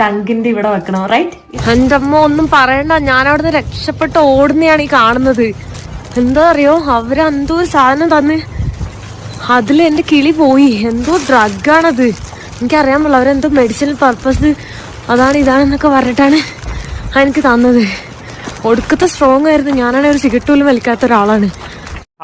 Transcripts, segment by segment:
ടങ്കിന്റെ ഇവിടെ വെക്കണോ? റൈറ്റ് എന്റെ അമ്മ ഒന്നും പറയണ്ട. ഞാൻ അവിടുന്ന് രക്ഷപ്പെട്ട് ഓടുന്നയാണ് ഈ കാണുന്നത്. എന്താ അറിയോ? അവർ എന്തോ ഒരു സാധനം തന്ന്. അതിൽ എന്റെ കിളി പോയി. എന്തോ ഡ്രഗാണത്. എനിക്കറിയാൻ പോലെ അവരെന്തോ മെഡിസിനൽ പർപ്പസ് അതാണ് ഇതാണെന്നൊക്കെ പറഞ്ഞിട്ടാണ് എനിക്ക് തന്നത്. ഒടുക്കത്തെ സ്ട്രോങ് ആയിരുന്നു. ഞാനാണെങ്കിൽ ഒരു സിഗരറ്റ് പോലും വലിക്കാത്ത ഒരാളാണ്.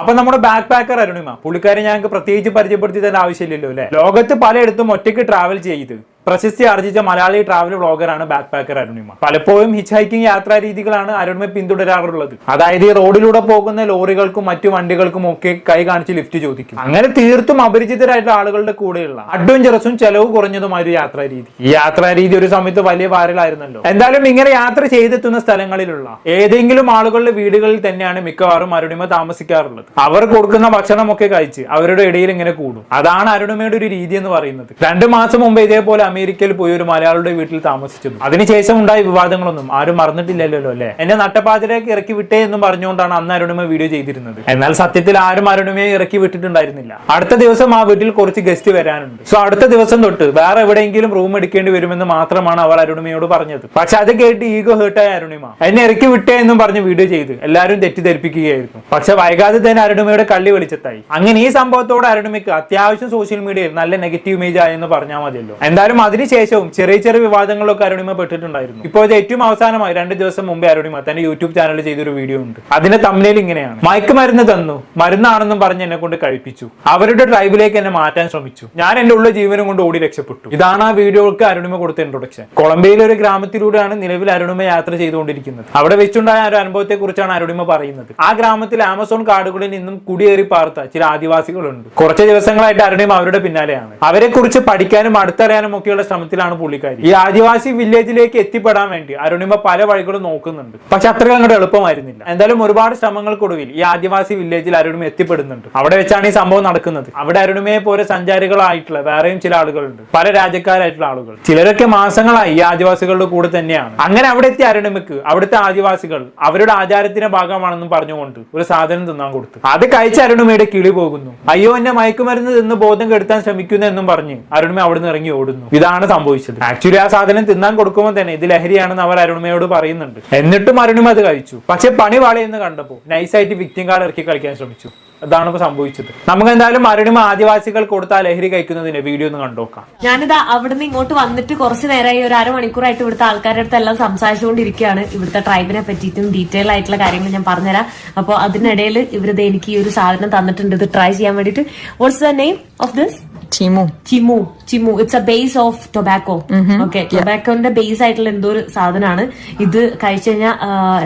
അപ്പൊ നമ്മുടെ ബാക്ക് പാക്കർ അരുണിമ പുള്ളിക്കാരെ ഞങ്ങൾക്ക് പ്രത്യേകിച്ച് പരിചയപ്പെടുത്തി തന്നെ ആവശ്യമില്ലല്ലോ അല്ലെ? ലോകത്ത് പലയിടത്തും ഒറ്റയ്ക്ക് ട്രാവൽ ചെയ്ത്. പ്രശസ്തി ആർജിച്ച മലയാളി ട്രാവൽ വ്ളോഗറാണ് ബാക്ക് പാക്കർ അരുണിമ. പലപ്പോഴും ഹിച്ച് ഹൈക്കിംഗ് യാത്രാ രീതികളാണ് അരുണിമ പിന്തുടരാറുള്ളത്. അതായത് റോഡിലൂടെ പോകുന്ന ലോറികൾക്കും മറ്റു വണ്ടികൾക്കും ഒക്കെ കൈ കാണിച്ച് ലിഫ്റ്റ് ചോദിക്കും. അങ്ങനെ തീർത്തും അപരിചിതരായിട്ടുള്ള ആളുകളുടെ കൂടെയുള്ള അഡ്വഞ്ചറസും ചെലവ് കുറഞ്ഞതുമായ ഒരു യാത്രാ രീതി ഈ യാത്രാ രീതി ഒരു സമയത്ത് വലിയ വാരലായിരുന്നല്ലോ എന്തായാലും ഇങ്ങനെ യാത്ര ചെയ്തെത്തുന്ന സ്ഥലങ്ങളിലുള്ള ഏതെങ്കിലും ആളുകളുടെ വീടുകളിൽ തന്നെയാണ് മിക്കവാറും അരുണിമ താമസിക്കാറുള്ളത്. അവർ കൊടുക്കുന്ന ഭക്ഷണമൊക്കെ കഴിച്ച് അവരുടെ ഇടയിൽ ഇങ്ങനെ കൂടും. അതാണ് അരുണിമയുടെ ഒരു രീതി എന്ന് പറയുന്നത്. രണ്ടു മാസം മുമ്പ് ഇതേപോലെ അമേരിക്കയിൽ പോയി ഒരു മലയാളിയുടെ വീട്ടിൽ താമസിച്ചിരുന്നു. അതിനുശേഷം ഉണ്ടായ വിവാദങ്ങളൊന്നും ആരും മറന്നിട്ടില്ലല്ലോ അല്ലെ? എന്നെ നട്ടപ്പാതിരേക്ക് ഇറക്കി വിട്ടേ എന്നും പറഞ്ഞുകൊണ്ടാണ് അന്ന് അരുണിമ വീഡിയോ ചെയ്തിരുന്നത്. എന്നാൽ സത്യത്തിൽ ആരും അരുണിമയെ ഇറക്കി വിട്ടിട്ടുണ്ടായിരുന്നില്ല. അടുത്ത ദിവസം ആ വീട്ടിൽ കുറച്ച് ഗസ്റ്റ് വരാനുണ്ട്. സോ അടുത്ത ദിവസം തൊട്ട് വേറെ എവിടെയെങ്കിലും റൂം എടുക്കേണ്ടി വരുമെന്ന് മാത്രമാണ് അവർ അരുണിമയോട് പറഞ്ഞത്. പക്ഷെ അത് കേട്ട് ഈഗോ ഹേർട്ടായ അരുണിമ. എന്നെ ഇറക്കി വിട്ടേ എന്നും പറഞ്ഞ് വീഡിയോ ചെയ്ത് എല്ലാവരും തെറ്റിദ്ധരിപ്പിക്കുകയായിരുന്നു. പക്ഷെ വൈകാതെ തന്നെ അരുണിമയുടെ കള്ളി വെളിച്ചത്തായി. അങ്ങനെ ഈ സംഭവത്തോടെ അരുണിമയ്ക്ക് അത്യാവശ്യം സോഷ്യൽ മീഡിയയിൽ നല്ല നെഗറ്റീവ് ഇമേജ് ആയെന്ന് പറഞ്ഞാൽ മതിയല്ലോ. എന്തായാലും അതിനുശേഷവും ചെറിയ ചെറിയ വിവാദങ്ങളൊക്കെ അരുണിമ പെട്ടിട്ടുണ്ടായിരുന്നു. ഇപ്പോൾ ഇത് ഏറ്റവും അവസാനമായി രണ്ട് ദിവസം മുമ്പേ അരുണിമ തന്റെ യൂട്യൂബ് ചാനലിൽ ചെയ്തൊരു വീഡിയോ ഉണ്ട്. അതിന്റെ തമ്മിൽ ഇങ്ങനെയാണ്. മയക്കുമരുന്ന് തന്നു. മരുന്നാണെന്നും പറഞ്ഞ് എന്നെ കൊണ്ട് കഴിപ്പിച്ചു. അവരുടെ ഡ്രൈവിലേക്ക് എന്നെ മാറ്റാൻ ശ്രമിച്ചു. ഞാൻ എന്റെ ഉള്ള ജീവനും കൊണ്ട് ഓടി രക്ഷപ്പെട്ടു. ഇതാണ് ആ വീഡിയോക്ക് അരുണിമ കൊടുത്ത ഇൻട്രൊഡക്ഷൻ കൊളംബിയയിലെ ഒരു ഗ്രാമത്തിലൂടെയാണ് നിലവിൽ അരുണിമ യാത്ര ചെയ്തുകൊണ്ടിരിക്കുന്നത്. അവിടെ വെച്ചുണ്ടായ ഒരു അനുഭവത്തെ കുറിച്ചാണ് അരുണിമ പറയുന്നത്. ആ ഗ്രാമത്തിൽ ആമസോൺ കാടുകളിൽ നിന്നും കുടിയേറി പാർത്ത ചില ആദിവാസികളുണ്ട്. കുറച്ച് ദിവസങ്ങളായിട്ട് അരുണിമ അവരുടെ പിന്നാലെയാണ്. അവരെ കുറിച്ച് പഠിക്കാനും അടുത്തറിയാനും ഒക്കെയുള്ള ശ്രമത്തിലാണ് പുള്ളിക്കാരി. ഈ ആദിവാസി വില്ലേജിലേക്ക് എത്തിപ്പെടാൻ വേണ്ടി അരുണിമ പല വഴികളും നോക്കുന്നുണ്ട്. പക്ഷെ അത്ര അങ്ങോട്ട് എളുപ്പമായിരുന്നില്ല. എന്തായാലും ഒരുപാട് ശ്രമങ്ങൾക്കൊടുവിൽ ഈ ആദിവാസി വില്ലേജിൽ അരുണിമ എത്തിപ്പെടുന്നുണ്ട്. അവിടെ വെച്ചാണ് ഈ സംഭവം നടക്കുന്നത്. അവിടെ അരുണിമയെ പോലെ സഞ്ചാരികളായിട്ടുള്ള വേറെയും ചില ആളുകളുണ്ട്. പല രാജ്യക്കാരായിട്ടുള്ള ആളുകൾ. ചിലരൊക്കെ മാസങ്ങളായി ഈ ആദിവാസികളുടെ കൂടെ തന്നെയാണ്. അങ്ങനെ അവിടെ എത്തിയ അരുണിമയ്ക്ക് അവിടുത്തെ ആദിവാസികൾ അവരുടെ ആചാരത്തിന്റെ ഭാഗമാണെന്നും പറഞ്ഞുകൊണ്ട് ഒരു സാധനം തിന്നാൻ കൊടുത്തു. അത് കഴിച്ച അരുണിമയുടെ കിളി പോകുന്നു. അയ്യോ എന്നെ മയക്കുമരുന്ന് തിന്ന് ബോധം കെടുത്താൻ ശ്രമിക്കുന്നു എന്നും പറഞ്ഞ് അരുണിമ അവിടെ നിന്ന് ഇറങ്ങി ഓടുന്നു. ഇതാണ് സംഭവിച്ചത്. ആക്ച്വലി ആ സാധനം തിന്നാൻ കൊടുക്കുമ്പോൾ തന്നെ ഇത് ലഹരിയാണെന്ന് അവർ അരുണിമയോട് പറയുന്നുണ്ട്. എന്നിട്ടും അരുണിമ അത് കഴിച്ചു. പക്ഷെ പണി വളയെന്ന് കണ്ടപ്പോൾ നൈസായിട്ട് വിക്ടിം കാർഡ് ഇറക്കി കളിക്കാൻ ശ്രമിച്ചു. അതാണ് ഇപ്പൊ സംഭവിച്ചത്. നമുക്ക് എന്തായാലും അരുണിമ ആദിവാസികൾ കൊടുത്ത ലഹരി കഴിക്കുന്നതിന്റെ വീഡിയോ ഒന്ന് കണ്ടോക്കാം ഞാനിതാ അവിടുന്ന് ഇങ്ങോട്ട് വന്നിട്ട് കുറച്ച് നേരമായി ഒരു അരമണിക്കൂറായിട്ട് ഇവിടുത്തെ ആൾക്കാരുടെ അടുത്ത് എല്ലാം സംസാരിച്ചുകൊണ്ടിരിക്കുകയാണ്. ഇവിടുത്തെ ട്രൈബിനെ പറ്റിയിട്ടും ഡീറ്റെയിൽ ആയിട്ടുള്ള കാര്യങ്ങൾ ഞാൻ പറഞ്ഞുതരാം. അപ്പോൾ അതിനിടയിൽ ഇവരിത് എനിക്ക് ഈ ഒരു സാധനം തന്നിട്ടുണ്ട്. ഇത് ട്രൈ ചെയ്യാൻ വേണ്ടിയിട്ട്. What's the name of this chimo chimo chimo it's a base of tobacco okay ടൊബാക്കോന്റെ ബേസ് ആയിട്ടുള്ള എന്തോ ഒരു സാധനമാണ് ഇത് കഴിച്ചു കഴിഞ്ഞാൽ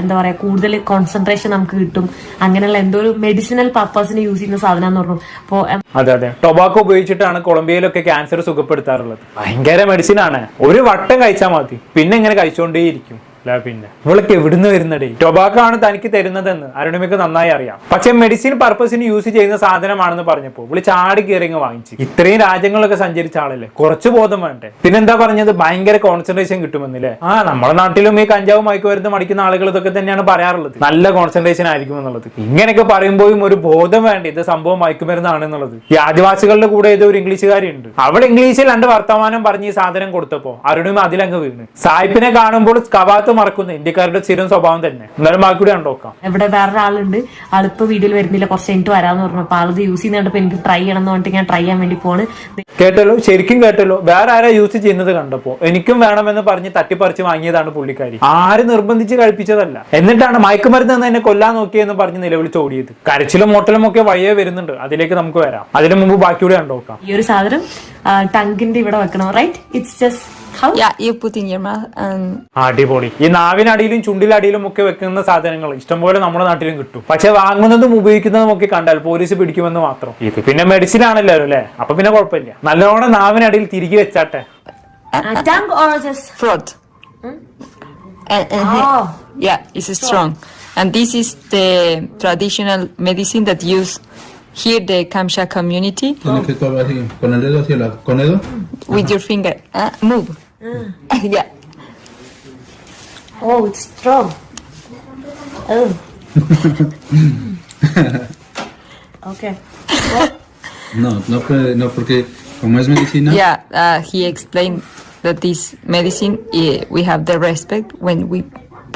എന്താ പറയാ കൂടുതൽ കോൺസെൻട്രേഷൻ നമുക്ക് കിട്ടും. അങ്ങനെയുള്ള എന്തോ ഒരു മെഡിസിനൽ പർപ്പസിന് യൂസ് ചെയ്യുന്ന സാധനം പറഞ്ഞു. അപ്പോ അതെ അതെ. ടൊബാക്കോ ഉപയോഗിച്ചിട്ടാണ് കൊളംബിയയിലൊക്കെ ക്യാൻസർ സുഖപ്പെടുത്താറുള്ളത്. ഭയങ്കര മെഡിസിൻ ആണ്. ഒരു വട്ടം കഴിച്ചാൽ മതി. പിന്നെ ഇങ്ങനെ കഴിച്ചുകൊണ്ടേയിരിക്കും പിന്നെ. ഇവളൊക്കെ എവിടുന്ന് വരുന്നടേ? ടൊബാക്കോ ആണ് തനിക്ക് തരുന്നതെന്ന്. അരുണിമയ്ക്ക് നന്നായി അറിയാം. പക്ഷെ മെഡിസിൻ പർപ്പസിന് യൂസ് ചെയ്യുന്ന സാധനമാണെന്ന് പറഞ്ഞപ്പോൾ ഇവൾ ചാടി കയറിങ്ങ് വാങ്ങിച്ചു. ഇത്രയും രാജ്യങ്ങളൊക്കെ സഞ്ചരിച്ച ആളല്ലേ? കുറച്ച് ബോധം വേണ്ടേ? പിന്നെന്താ പറഞ്ഞത്? ഭയങ്കര കോൺസെൻട്രേഷൻ കിട്ടുമെന്നില്ലേ? ആ നമ്മുടെ നാട്ടിലും ഈ കഞ്ചാവ് മയക്കുമരുന്ന് മടിക്കുന്ന ആളുകൾ ഇതൊക്കെ തന്നെയാണ് പറയാറുള്ളത്. നല്ല കോൺസെൻട്രേഷൻ ആയിരിക്കും എന്നുള്ളത്. ഇങ്ങനെയൊക്കെ പറയുമ്പോഴും ഒരു ബോധം വേണ്ട. ഇത് സംഭവം മയക്കുമരുന്നാണ് എന്നുള്ളത്. ഈ ആദിവാസികളുടെ കൂടെ ഏതോ ഒരു ഇംഗ്ലീഷുകാരുണ്ട് അവിടെ ഇംഗ്ലീഷിൽ രണ്ട് വർത്തമാനം പറഞ്ഞ് ഈ സാധനം കൊടുത്തപ്പോ അരുണിമ അതിലങ്ങ് വീണ്. സായിപ്പിനെ കാണുമ്പോൾ കവാത്ത് മറക്കുന്ന. ഇന്ത്യക്കാരുടെ സ്ഥിരം സ്വഭാവം തന്നെ. എന്നാലും ബാക്കി കൂടി കണ്ടോക്കാം ഇവിടെ വേറൊരാളുണ്ട്. ആളിപ്പോ വീഡിയോയിൽ വരുന്നില്ല. കുറച്ച് കഴിഞ്ഞിട്ട് വരാന്ന് പറഞ്ഞു. അപ്പൊ ആളിത് യൂസ് ചെയ്യുന്നുണ്ടപ്പോ എനിക്ക് ട്രൈ ചെയ്യണം എന്ന് പറഞ്ഞിട്ട് ഞാൻ ട്രൈ ചെയ്യാൻ വേണ്ടി പോണ്. കേട്ടല്ലോ? ശരിക്കും കേട്ടല്ലോ? വേറെ ആരാ യൂസ് ചെയ്യുന്നത് കണ്ടപ്പോ? എനിക്കും വേണമെന്ന് പറഞ്ഞ് തട്ടിപ്പറിച്ച് വാങ്ങിയതാണ് പുള്ളിക്കാരി. ആര് നിർബന്ധിച്ച് കഴിപ്പിച്ചതല്ല. എന്നിട്ടാണ് മയക്കുമരുന്ന് എന്ന് എന്നെ കൊല്ലാൻ നോക്കിയെന്ന് പറഞ്ഞ് നിലവിളിച്ച് ഓടിയത് കരച്ചിലും മോട്ടലും ഒക്കെ വഴിയേ വരുന്നുണ്ട്. അതിലേക്ക് നമുക്ക് വരാം. അതിനു മുമ്പ് ബാക്കി കൂടി കണ്ടോക്കാം ഈ ഒരു സാധനം ടങ്കിന്റെ ഇവിടെ വെക്കണം? Right it's just yeah you put in your mouth and അടിപൊളി. ഈ നാവിനടിയിലും ചുണ്ടിലടിയിലും ഒക്കെ വെക്കുന്ന സാധനങ്ങൾ ഇഷ്ടം പോലെ നമ്മുടെ നാട്ടിലും കിട്ടും. പക്ഷെ വാങ്ങുന്നതും ഉപയോഗിക്കുന്നതും ഒക്കെ കണ്ടാൽ പോലീസ് പിടിക്കുമെന്ന് മാത്രം. ഇത് പിന്നെ മെഡിസിൻ ആണല്ലോ അല്ലേ? അപ്പൊ പിന്നെ കുഴപ്പമില്ല. നല്ലോണം നാവിനടിയിൽ തിരികെ വെച്ചാട്ടെ. And this is the traditional medicine that use here the Kamsha community. Oh. With your finger. Uh, move. yeah. Oh, it's strong. Oh. okay. No, no, puede- no, porque como es medicina... Yeah, uh, he explained that this medicine, eh, we have the respect when we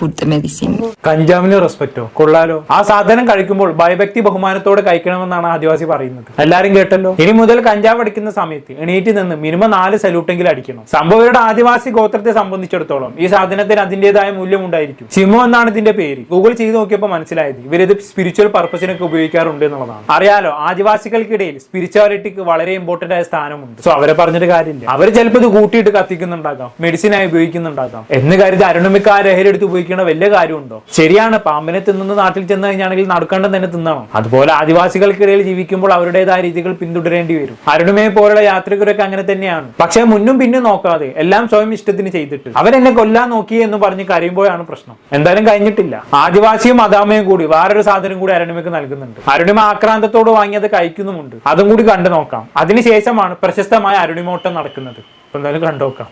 put medicine. കഞ്ചാവിന് റെസ്പെക്റ്റോ കൊള്ളാലോ? ആ സാധനം കഴിക്കുമ്പോൾ ഭയഭക്തി ബഹുമാനത്തോടെ കഴിക്കണമെന്നാണ് ആദിവാസി പറയുന്നത്. എല്ലാരും കേട്ടല്ലോ? ഇനി മുതൽ കഞ്ചാവ് അടിക്കുന്ന സമയത്ത് എണീറ്റ് നിന്ന് മിനിമം നാല് സല്യൂട്ടെങ്കിലും അടിക്കണം. സംഭവയുടെ ആദിവാസി ഗോത്രത്തെ സംബന്ധിച്ചിടത്തോളം ഈ സാധനത്തിന് അതിന്റേതായ മൂല്യം ഉണ്ടായിരിക്കും ചിമു എന്നാണ് ഇതിന്റെ പേര്. ഗൂഗിൾ ചെയ്ത് നോക്കിയപ്പോൾ മനസ്സിലായത് ഇവരിത് സ്പിരിച്വൽ പർപ്പസിനൊക്കെ ഉപയോഗിക്കാറുണ്ട് എന്നുള്ളതാണ്. അറിയാലോ ആദിവാസികൾക്കിടയിൽ സ്പിരിച്വാലിറ്റിക്ക് വളരെ ഇമ്പോർട്ടന്റ് ആയ സ്ഥാനമുണ്ട്. സോ അവരെ പറഞ്ഞിട്ട് കാര്യമില്ല. അവർ ചിലപ്പോൾ ഇത് കൂട്ടിയിട്ട് കത്തിക്കുന്നുണ്ടാകാം മെഡിസിനായി ഉപയോഗിക്കുന്നുണ്ടാകാം. എന്ന് കരുതി അരുണമിക്ക് ആ ലഹരി എടുത്ത് ഉപയോഗിക്കുന്ന വലിയ കാര്യമുണ്ടോ? ശരിയാണ്. പാമ്പിനെ തിന്നുന്ന നാട്ടിൽ ചെന്ന് കഴിഞ്ഞാണെങ്കിൽ നടക്കേണ്ടത് തന്നെ തിന്നണം. അതുപോലെ ആദിവാസികൾക്കിടയിൽ ജീവിക്കുമ്പോൾ അവരുടേതായ രീതികൾ പിന്തുടരേണ്ടി വരും. അരുണമയെ പോലുള്ള യാത്രികരൊക്കെ അങ്ങനെ തന്നെയാണ്. പക്ഷെ മുന്നും പിന്നും നോക്കാതെ എല്ലാം സ്വയം ഇഷ്ടത്തിന് ചെയ്തിട്ട് അവരെന്നെ കൊല്ലാൻ നോക്കി എന്ന് പറഞ്ഞ് കരയുമ്പോഴാണ് പ്രശ്നം. എന്തായാലും കഴിഞ്ഞിട്ടില്ല. ആദിവാസിയും അതാമയും കൂടി വേറൊരു സാധനം കൂടി അരുണിമയ്ക്ക് നൽകുന്നുണ്ട്. അരുണിമ ആക്രാന്തത്തോട് വാങ്ങിയത് കഴിക്കുന്നുമുണ്ട്. അതും കൂടി കണ്ടു നോക്കാം. അതിനുശേഷമാണ് പ്രശസ്തമായ അരുണിമോട്ടം നടക്കുന്നത്. എന്തായാലും കണ്ടു നോക്കാം.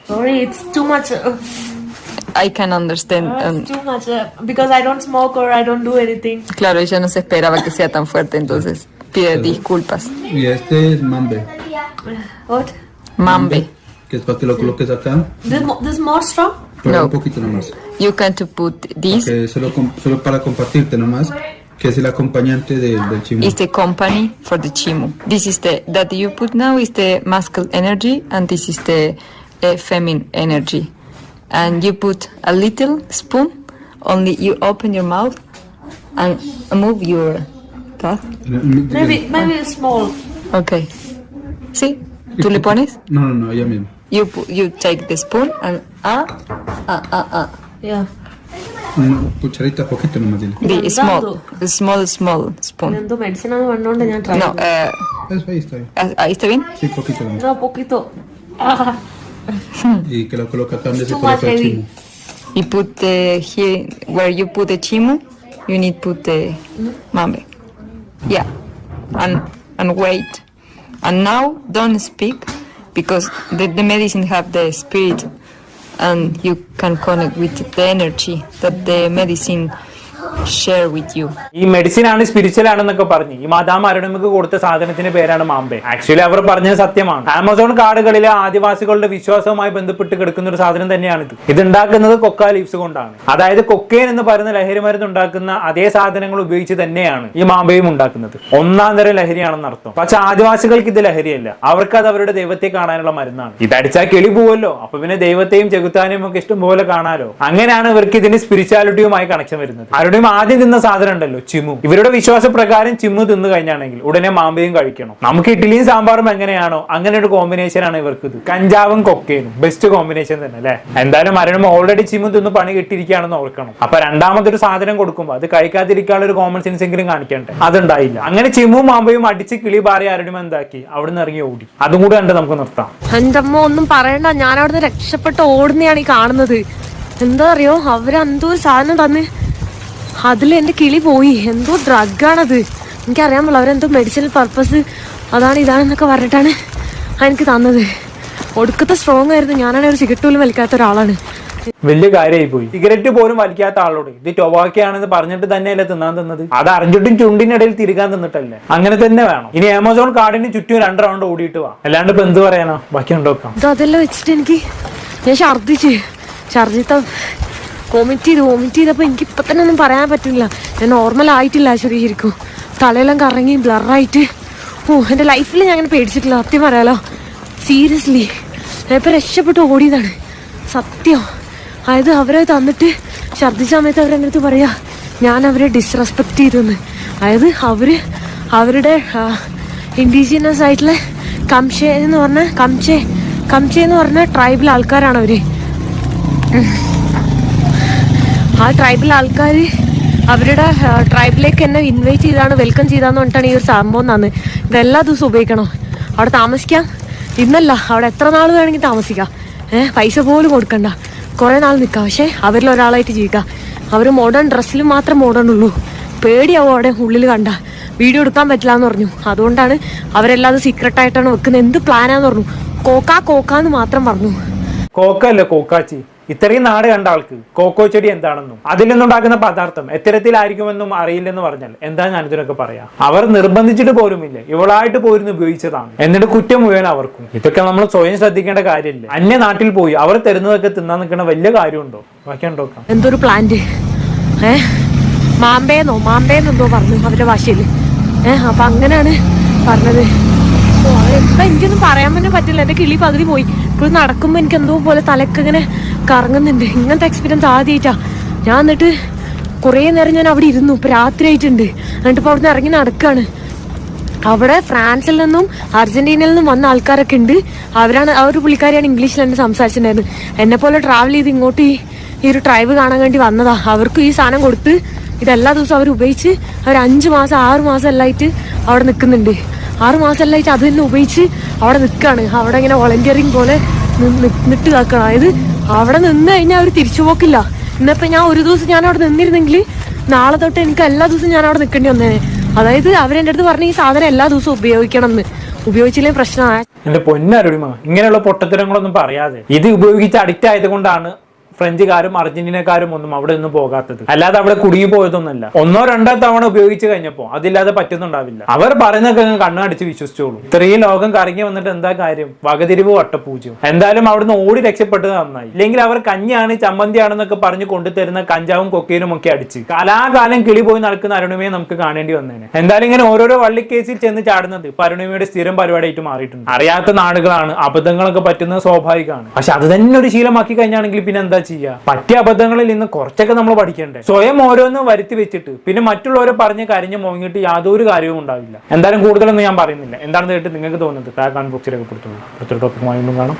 I can understand. Um, it's too much uh, because I don't smoke or I don't do anything. claro, ella no se esperaba que sea tan fuerte, entonces pide disculpas. Y este es mambe, What? Mambe. que es para que lo coloques acá, This, this more strong? pero No. un poquito nomás. You can to put this Que solo, solo para compartirte nomás, que es el acompañante de- del chimú. is the company for the chimu. This is the that you put now is the masculine energy, and this is the uh, feminine energy. and you put a little spoon, only you open your mouth and move your tongue. Maybe, maybe it's small. Okay. See. ¿Tú le pones? No, no, no, ella misma. You, you take the spoon and ah, ah, ah, ah. Yeah. Cucharita poquito nomás dile. The small, small, small spoon. No, medicina no no ya No, eh. Ah, ahí está bien. Sí, poquito. No, poquito. Ah. Y que lo coloca acá donde se coloca el chimú. You put the here where you put the chimu, you need put the mambe. Yeah, and and wait. And now don't speak because the, the medicine have the spirit, and you can connect with the energy that the medicine share with you ഈ medicine ആണ് spiritual ആണെന്നൊക്കെ പറഞ്ഞു. ഈ മാതാ അരുണിമക്ക് കൊടുത്ത സാധനത്തിന്റെ പേരാണ് മാമ്പേ. Actually അവർ പറഞ്ഞത് സത്യമാണ്. ആമസോൺ കാടുകളിലെ ആദിവാസികളുടെ വിശ്വാസവുമായി ബന്ധപ്പെട്ട് കിടക്കുന്ന ഒരു സാധനം തന്നെയാണ് ഇത്. ഇത് ഉണ്ടാക്കുന്നത് കൊക്ക ലീവ്സ് കൊണ്ടാണ്. അതായത് കൊക്കേൻ എന്ന് പറയുന്ന ലഹരി മരുന്ന് ഉണ്ടാക്കുന്ന അതേ സാധനങ്ങൾ ഉപയോഗിച്ച് തന്നെയാണ് ഈ മാമ്പയും ഉണ്ടാക്കുന്നത്. ഒന്നാം തരം ലഹരിയാണെന്ന് അർത്ഥം. പക്ഷെ ആദിവാസികൾക്ക് ഇത് ലഹരിയല്ല. അവർക്ക് അത് അവരുടെ ദൈവത്തെ കാണാനുള്ള മരുന്നാണ്. ഇതടിച്ചാൽ കിളി പോവല്ലോ. അപ്പൊ പിന്നെ ദൈവത്തെയും ചെകുത്താനെയും ഒക്കെ ഇഷ്ടം പോലെ കാണാലോ. അങ്ങനെയാണ് ഇവർക്ക് ഇതിന് സ്പിരിച്വാലിറ്റിയുമായി കണക്ഷൻ വരുന്നത്. അരുടെയും ആദ്യം തിന്ന സാധനം ഉണ്ടല്ലോ ചിമു ഇവരുടെ വിശ്വാസപ്രകാരം ചിമ്മു തിന്നു കഴിഞ്ഞാണെങ്കിൽ ഉടനെ മാമ്പയും കഴിക്കണം. നമുക്ക് ഇഡ്ഡലിയും സാമ്പാറും എങ്ങനെയാണോ അങ്ങനെ ഒരു കോമ്പിനേഷൻ ആണ് ഇവർക്ക് ഇത്. കഞ്ചാവും കൊക്കേനും ബെസ്റ്റ് കോമ്പിനേഷൻ തന്നെ അല്ലെ? എന്തായാലും മരണം ഓൾറെഡി ചിമ്മു തിന്ന് പണി കിട്ടിയിരിക്കുകയാണെന്ന് ഓർക്കണം. അപ്പൊ രണ്ടാമതൊരു സാധനം കൊടുക്കുമ്പോൾ അത് കഴിക്കാതിരിക്കാനുള്ള ഒരു കോമൺ സെൻസ് എങ്കിലും കാണിക്കണ്ടേ? അതുണ്ടായില്ല. അങ്ങനെ ചിമ്മു മാമ്പയും അടിച്ച് കിളി പാറി അരുണിമ എന്താക്കി? അവിടുന്ന് ഇറങ്ങി ഓടി. അതും കൂടെ കണ്ട് നമുക്ക് നിർത്താം. എന്റെ അമ്മ ഒന്നും പറയണ്ട. ഞാൻ അവിടുന്ന് രക്ഷപ്പെട്ട് ഓടുന്നതാണ് ഈ കാണുന്നത്. എന്താ അറിയോ? അവരെന്തോ ഒരു സാധനം തന്ന്. അതിൽ എന്റെ കിളി പോയി. എന്തോ ഡ്രഗാണത് എനിക്കറിയാൻ പറ്റില്ല അവരെന്തോ മെഡിസിനൽ പർപ്പസ് അതാണ് ഇതാണെന്നൊക്കെ പറഞ്ഞിട്ടാണ് എനിക്ക് തന്നത്. ഒടുക്കത്തെ സ്ട്രോങ് ആയിരുന്നു. ഞാനാണ് ഒരു സിഗരറ്റ് പോലും വലിക്കാത്ത ഒരാളാണ്. വലിയ കാര്യമായി പോയി. സിഗരറ്റ് പോലും വലിക്കാത്ത ആളോട്. ഇത് ടൊബാക്കയാണെന്ന് പറഞ്ഞിട്ട് തന്നെയല്ലേ തിന്നാൻ തന്നത്? അത് അറിഞ്ഞിട്ടും ചുണ്ടിനിടയിൽ തിരികാൻ തന്നിട്ടല്ലേ? അങ്ങനെ തന്നെ വേണം. ഇനി ആമസോൺ കാർഡിന് ചുറ്റും രണ്ട് റൗണ്ട് ഓടിയിട്ട് വാ. അല്ലാണ്ട് ഇപ്പൊ എന്ത് പറയാനോ? ബാക്കി ഉണ്ടോ അതെല്ലാം വെച്ചിട്ട് എനിക്ക് ഞാൻ ഛർദ്ദിച്ച്. ഛർദ്ദിത്ത വോമിറ്റ് ചെയ്ത് വോമിറ്റ് ചെയ്തപ്പോൾ എനിക്ക് ഇപ്പം തന്നെ ഒന്നും പറയാൻ പറ്റില്ല ഞാൻ നോർമൽ ആയിട്ടില്ല ശരി ശരിക്കും. തലയെല്ലാം കറങ്ങി ബ്ലറായിട്ട് ഓ എന്റെ ലൈഫിൽ ഞാൻ അങ്ങനെ പേടിച്ചിട്ടില്ല. സത്യം പറയാലോ. സീരിയസ്ലി ഞാൻ ഇപ്പം രക്ഷപ്പെട്ട് ഓടിയതാണ്. സത്യം. അതായത് അവരെ തന്നിട്ട് ഛർദ്ദിച്ച സമയത്ത് അവരെന്റെ അടുത്ത് പറയാ ഞാൻ അവരെ ഡിസ്റെസ്പെക്ട് ചെയ്തെന്ന്. അതായത് അവർ അവരുടെ ഇൻഡിജിനസ് ആയിട്ടുള്ള കംഷെ എന്ന് പറഞ്ഞ കംഷേ കംഷേ എന്ന് പറഞ്ഞ ട്രൈബൽ ആൾക്കാരാണ് അവർ. ആ ട്രൈബൽ ആൾക്കാർ അവരുടെ ട്രൈബിലേക്ക് എന്നെ ഇൻവൈറ്റ് ചെയ്താണ് വെൽക്കം ചെയ്താന്ന് പറഞ്ഞിട്ടാണ് ഈ ഒരു സംഭവം തന്ന് ഇതെല്ലാ ദിവസവും ഉപയോഗിക്കണം? അവിടെ താമസിക്കാം. ഇന്നല്ല അവിടെ എത്ര നാൾ വേണമെങ്കിൽ താമസിക്കാം. ഏഹ് പൈസ പോലും കൊടുക്കണ്ട. കുറേ നാൾ നിൽക്കാം. പക്ഷേ അവരിൽ ഒരാളായിട്ട് ജീവിക്കാം. അവർ മോഡേൺ ഡ്രസ്സിൽ മാത്രം മോഡേൺ ഉള്ളൂ. പേടിയാവും അവിടെ ഉള്ളിൽ കണ്ട. വീഡിയോ എടുക്കാൻ പറ്റില്ല എന്ന് പറഞ്ഞു. അതുകൊണ്ടാണ് അവരെല്ലാം സീക്രട്ട് ആയിട്ടാണ് വെക്കുന്നത്. എന്ത് പ്ലാനാന്ന് പറഞ്ഞു. കോക്ക കോക്കാന്ന് മാത്രം പറഞ്ഞു. കോക്ക അല്ല കോക്കാച്ചി? ഇത്രയും നാട് കണ്ട ആൾക്ക് കോക്കോ ചെടി എന്താണെന്നും അതിൽ നിന്നുണ്ടാക്കുന്ന പദാർത്ഥം എത്തരത്തിലായിരിക്കുമെന്നും അറിയില്ലെന്ന് പറഞ്ഞാൽ എന്താ ഞാൻ ഇതിനൊക്കെ പറയാം? അവർ നിർബന്ധിച്ചിട്ട് പോലുമില്ല. ഇവളായിട്ട് പോയിരുന്നു ഉപയോഗിച്ചതാണ്. എന്നിട്ട് കുറ്റം മുഴുവൻ അവർക്കും. ഇതൊക്കെ നമ്മൾ സ്വയം ശ്രദ്ധിക്കേണ്ട കാര്യമില്ല. അന്യ നാട്ടിൽ പോയി അവർ തരുന്നതൊക്കെ തിന്നാൻ നിൽക്കുന്ന വലിയ കാര്യമുണ്ടോ? ബാക്കി ഉണ്ടോ എന്തൊരു പ്ലാന്റ് മാമ്പേന്നോ? മാമ്പേന്നെന്തോ പറഞ്ഞു അവരുടെ ഭാഷയിൽ. ഏഹ് അപ്പൊ അങ്ങനെയാണ് പറഞ്ഞത്. അതെന്താ എനിക്കൊന്നും പറയാൻ തന്നെ പറ്റില്ല. എന്റെ കിളി പകുതി പോയി. ഇപ്പോൾ നടക്കുമ്പോ എനിക്ക് എന്തോ പോലെ തലക്ക് ഇങ്ങനെ കറങ്ങുന്നുണ്ട്. ഇങ്ങനത്തെ എക്സ്പീരിയൻസ് ആദ്യമായിട്ടാ ഞാൻ എന്നിട്ട് കുറേ നേരം ഞാൻ അവിടെ ഇരുന്നു. ഇപ്പൊ രാത്രി ആയിട്ടുണ്ട് എന്നിട്ട് ഇപ്പൊ അവിടുന്ന് ഇറങ്ങി നടക്കാണ്. അവിടെ ഫ്രാൻസിൽ നിന്നും അർജന്റീനയിൽ നിന്നും വന്ന ആൾക്കാരൊക്കെ ഉണ്ട്. അവരാണ് ആ ഒരു പുള്ളിക്കാരിയാണ് ഇംഗ്ലീഷിൽ എന്നെ സംസാരിച്ചിട്ടുണ്ടായിരുന്നത്. എന്നെ പോലെ ട്രാവൽ ചെയ്ത് ഇങ്ങോട്ട് ഈ ഈ ഒരു ട്രൈബ് കാണാൻ വേണ്ടി വന്നതാ. അവർക്ക് ഈ സാധനം കൊടുത്ത് ഇതെല്ലാ ദിവസവും അവർ ഉപയോഗിച്ച് അവർ അഞ്ച് മാസം ആറ് മാസം എല്ലായിട്ട് അവിടെ നിൽക്കുന്നുണ്ട്. ആറ് മാസം എല്ലായിട്ട് അത് തന്നെ ഉപയോഗിച്ച് അവിടെ നിൽക്കുകയാണ്. അവിടെ ഇങ്ങനെ വോളണ്ടിയറിങ് പോലെ നിട്ട് കാക്കണം അതായത് അവിടെ നിന്ന് കഴിഞ്ഞാൽ അവർ തിരിച്ചു പോക്കില്ല. ഇന്നിപ്പോൾ ഞാൻ ഒരു ദിവസം ഞാൻ അവിടെ നിന്നിരുന്നെങ്കിൽ നാളെ തൊട്ട് എനിക്ക് എല്ലാ ദിവസവും ഞാൻ അവിടെ നിൽക്കേണ്ടി വന്നേനെ അതായത് അവരെന്റെ അടുത്ത് പറഞ്ഞ ഈ സാധനം എല്ലാ ദിവസവും ഉപയോഗിക്കണം എന്ന് ഉപയോഗിച്ചില്ലെങ്കിൽ പ്രശ്നമായ എന്റെ പൊന്നരുടിമ ഇങ്ങനെയുള്ള പൊട്ടത്തരങ്ങളൊന്നും പറയാതെ. ഇത് ഉപയോഗിച്ച് അഡിക്റ്റ് ആയതുകൊണ്ടാണ് ഫ്രഞ്ചുകാരും അർജന്റീനക്കാരും ഒന്നും അവിടെ നിന്ന് പോകാത്തത്. അല്ലാതെ അവിടെ കുടുങ്ങി പോയതൊന്നുമല്ല ഒന്നോ രണ്ടോ തവണ ഉപയോഗിച്ച് കഴിഞ്ഞപ്പോ അതില്ലാതെ പറ്റുന്നുണ്ടാവില്ല. അവർ പറയുന്നൊക്കെ കണ്ണടിച്ച് വിശ്വസിച്ചോളൂ. ഇത്രയും ലോകം കറങ്ങി വന്നിട്ട് എന്താ കാര്യം? വകതിരിവ് വട്ടപൂജ്യം. എന്തായാലും അവിടുന്ന് ഓടി രക്ഷപ്പെട്ടത് നന്നായി. ഇല്ലെങ്കിൽ അവർ കഞ്ഞിയാണ് ചമ്മന്തിയാണെന്നൊക്കെ പറഞ്ഞു കൊണ്ടുതരുന്ന കഞ്ചാവും കൊക്കയിലും ഒക്കെ അടിച്ച്. കലാകാലം കിളി പോയി നടക്കുന്ന അരുണിമയെ നമുക്ക് കാണേണ്ടി വന്നേനെ. എന്തായാലും ഇങ്ങനെ ഓരോരോ വള്ളിക്കേസിൽ ചെന്ന് ചാടുന്നത് അരുണിമയുടെ സ്ഥിരം പരിപാടിയായിട്ട് മാറിയിട്ടുണ്ട്. അറിയാത്ത നാടുകളാണ്. അബദ്ധങ്ങളൊക്കെ പറ്റുന്നത് സ്വാഭാവികമാണ്. പക്ഷെ അത് തന്നെ ഒരു ശീലമാക്കി കഴിഞ്ഞാണെങ്കിൽ പിന്നെ എന്താ ചെയ്യുക പറ്റിയ അബദ്ധങ്ങളിൽ നിന്ന് കുറച്ചൊക്കെ നമ്മൾ പഠിക്കണ്ടേ? സ്വയം ഓരോന്ന് വരുത്തി വെച്ചിട്ട് പിന്നെ മറ്റുള്ളവരെ പറഞ്ഞ് കരിഞ്ഞ് മോങ്ങിയിട്ട് യാതൊരു കാര്യവും ഉണ്ടാവില്ല. എന്തായാലും കൂടുതലൊന്നും ഞാൻ പറയുന്നില്ല. എന്താണെന്ന് കേട്ട് നിങ്ങൾക്ക് തോന്നുന്നത്? താഴെ ബുക്സ് രേഖപ്പെടുത്തുള്ളൂ അടുത്തൊരു ടോപ്പിക്കുമായി കാണാം.